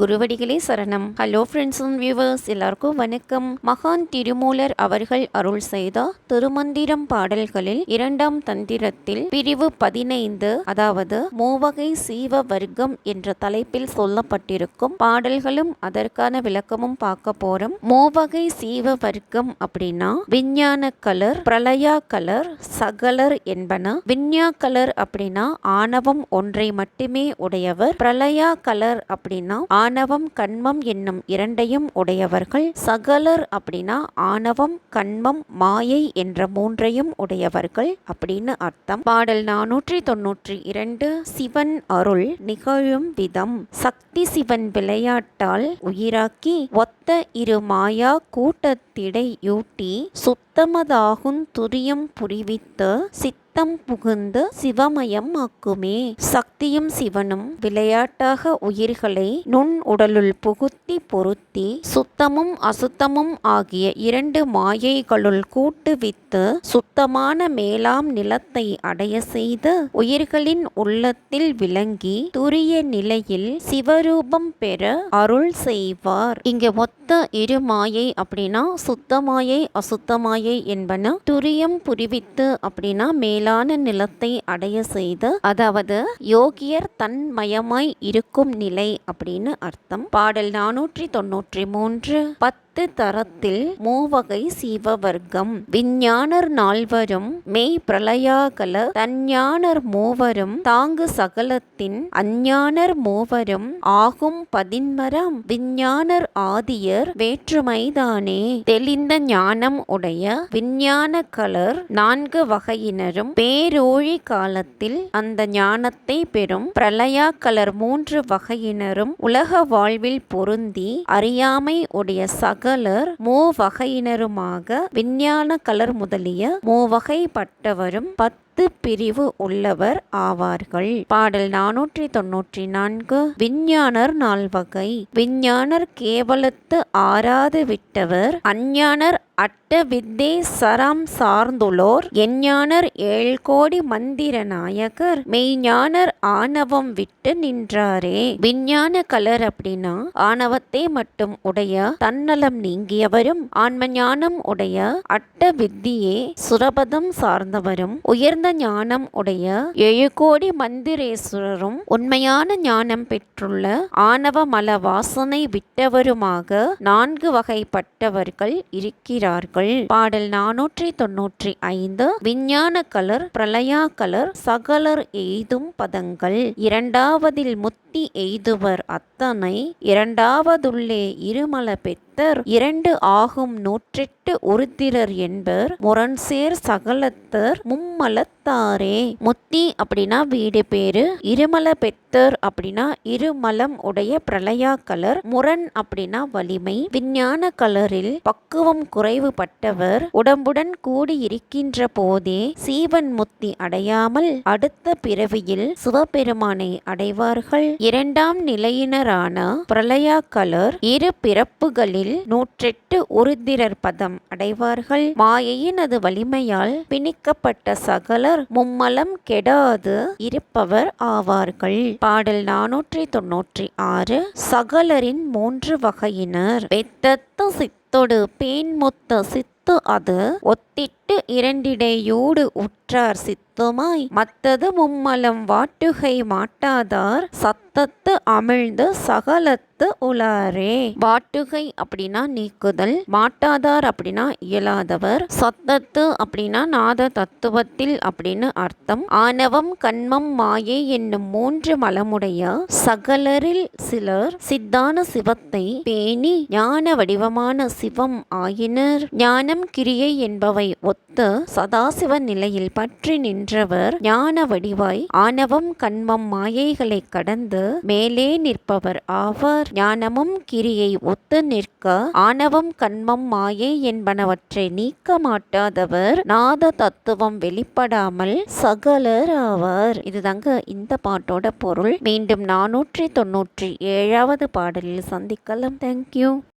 குருவடிகளே சரணம். Hello friends and viewers எல்லாருக்கும் வணக்கம். மகான் திருமூலர் அவர்கள் அருள் செய்த திருமந்திரம் பாடல்களில் இரண்டாம் தந்திரத்தில் பிரிவு பதினைந்து அதாவது மூவகை சீவ வர்க்கம் என்ற தலைப்பில் சொல்லப்பட்டிருக்கும் பாடல்களும் அதற்கான விளக்கமும் பார்க்க போறோம். மூவகை சீவ வர்க்கம் அப்படின்னா விஞ்ஞான கலர் பிரளயா கலர் சகலர் என்பன. விஞ்ஞா கலர் அப்படின்னா ஆணவம் ஒன்றை மட்டுமே உடையவர். பிரளயா கலர் அப்படின்னா ஆணவம் கண்மம் என்னும் இரண்டையும் உடையவர்கள். சகலர் அப்படின்னா ஆணவம் கண்மம் மாயை என்ற மூன்றையும் உடையவர்கள் அப்படின்னு அர்த்தம். பாடல் நானூற்றி தொன்னூற்றி இரண்டு சிவன் அருள் நிகழும் விதம். சக்தி சிவன் விளையாட்டால் உயிராக்கி ஒத்த இரு மாயா கூட்டத்திடையூட்டி சுத்தமதாகும் துரியம் புரிவித்து சித்தம் புகுந்து சிவமயம் ஆக்குமே. சக்தியும் சிவனும் விளையாட்டாக உயிர்களை நுண் உடலுள் புகுத்தி பொருத்தி சுத்தமும் அசுத்தமும் ஆகிய இரண்டு மாயைகளுள் கூட்டுவித்து சுத்தமான மேலாம் நிலத்தை அடைய செய்து உயிர்களின் உள்ளத்தில் விளங்கி துரிய நிலையில் சிவரூபம் பெற அருள் செய்வார். இங்க மொத்த இரு மாயை அப்படின்னா சுத்தமாயை அசுத்தமாயை என்பன துரியம் புரிவித்து அப்படின்னா மேலான நிலத்தை அடைய செய்து அதாவது யோகியர் தன்மயமாய் இருக்கும் நிலை அப்படின்னு அர்த்தம். பாடல் நானூற்றி தொன்னூற்றி மூன்று பத்து பத்து தரத்தில் மூவகை சிவவர்க்கம். விஞ்ஞானர் நால்வரும் மெய் பிரளயாகல தஞ்ஞானர் மூவரும் தாங்கு சகலத்தின் அஞ்ஞானர் மூவரும் ஆகும் பதின்மரம் விஞ்ஞானர் ஆதியர் வேற்றுமைதானே. தெளிந்த ஞானம் உடைய விஞ்ஞான கலர் நான்கு வகையினரும் பேரோழி காலத்தில் அந்த ஞானத்தை பெறும். பிரளயா கலர் மூன்று வகையினரும் உலக வாழ்வில் பொருந்தி அறியாமை உடைய சக சகலர் மூவகையினருமாக விஞ்ஞான கலர் முதலிய மூவகைப்பட்டவரும் பத்து பிரிவு உள்ளவர் ஆவார்கள். பாடல் நானூற்றி தொன்னூற்றி நான்கு விஞ்ஞானர் நால்வகை. விஞ்ஞானர் கேவலத்து ஆறாது விட்டவர். அஞ்ஞானர் அட்ட வித்தே சரம் சார்ந்துள்ளோர் எஞ்ஞானர் ஏழ்கோடி மந்திர நாயகர் மெய்ஞானர் ஆணவம் விட்டு நின்றாரே. விஞ்ஞான கலர் அப்படின்னா ஆணவத்தை மட்டும் உடைய தன்னலம் நீங்கியவரும் ஆன்ம ஞானம் உடைய அட்ட வித்தியே சுரபதம் சார்ந்தவரும். உயர்ந்த ஞானம் உடைய ஏழு கோடி மந்திரேஸ்வரரும் உண்மையான ஞானம் பெற்றுள்ள ஆணவ மல வாசனை விட்டவருமாக நான்கு வகைப்பட்டவர்கள் இருக்கிறார்கள். பாடல் நானூற்றி தொன்னூற்றி ஐந்து விஞ்ஞான கலர் பிரளயா கலர் சகலர் எய்தும் பதங்கள். இரண்டாவதில் முத்தி எய்துவர் அத்தனை இரண்டாவதுள்ளே இருமல பெத்தர் இரண்டு ஆகும் நூற்றெட்டு ஒருத்திரர் என்பர் முரண்சேர் சகலத்தர் மும்மலத்தாரே. முத்தி அப்படின்னா வீடு பேரு. இருமல பெத்தர் அப்படின்னா இருமலம் உடைய பிரளயா கலர் முரண் அப்படின்னா வலிமை. விஞ்ஞான கலரில் பக்குவம் குறைவுபட்டவர் உடம்புடன் கூடியிருக்கின்ற போதே சீவன் முத்தி அடையாமல் அடுத்த பிறவியில் சிவபெருமானை அடைவார்கள். இரண்டாம் நிலையினரான பிரளயா கலர் இரு பிறப்புகளில் நூற்றெட்டு உருதிரர் பதம் அடைவார்கள். மாயையின் அது வலிமையால் பிணிக்கப்பட்ட சகலர் மும்மலம் கெடாது இருப்பவர் ஆவார்கள். பாடல் நானூற்றி தொன்னூற்றி ஆறு. சகலரின் மூன்று வகையினர். வெத்தத்த சித்தொடு பேன்முத்த சித்து அது. ஒத்திட்டு இரண்டிடையோடு உற்றார் சித்துமாய். மத்தது மும்மலம் வாட்டுகை மாட்டாதார் சத்தத்து அமிழ்ந்து சகலத்து உலாரே. வாட்டுகை அப்படின்னா நீக்குதல் மாட்டாதார் அப்படின்னா இயலாதவர் சத்தத்து அப்படின்னா நாத தத்துவத்தில் அப்படின்னு அர்த்தம். ஆணவம் கண்மம் மாயை என்னும் மூன்று மலமுடைய சகலரில் சிலர் சித்தான சிவத்தை பேணி ஞான வடிவமான சிவம் ஆயினர். ஞானம் கிரியை என்பவை ஒத்த சதாசிவ நிலையில் பற்றி நின்றவர் ஞான வடிவாய் ஆணவம் கண்மம் மாயைகளை கடந்து மேலே நிற்பவர் ஆவார். ஞானமும் கிரியை ஒத்து நிற்க ஆணவம் கண்மம் மாயை என்பனவற்றை நீக்க மாட்டாதவர். நாத தத்துவம் வெளிப்படாமல் சகலர் ஆவார். இதுதாங்க இந்த பாட்டோட பொருள். மீண்டும் நானூற்றி தொன்னூற்றி ஏழாவது பாடலில் சந்திக்கலாம். தேங்க்யூ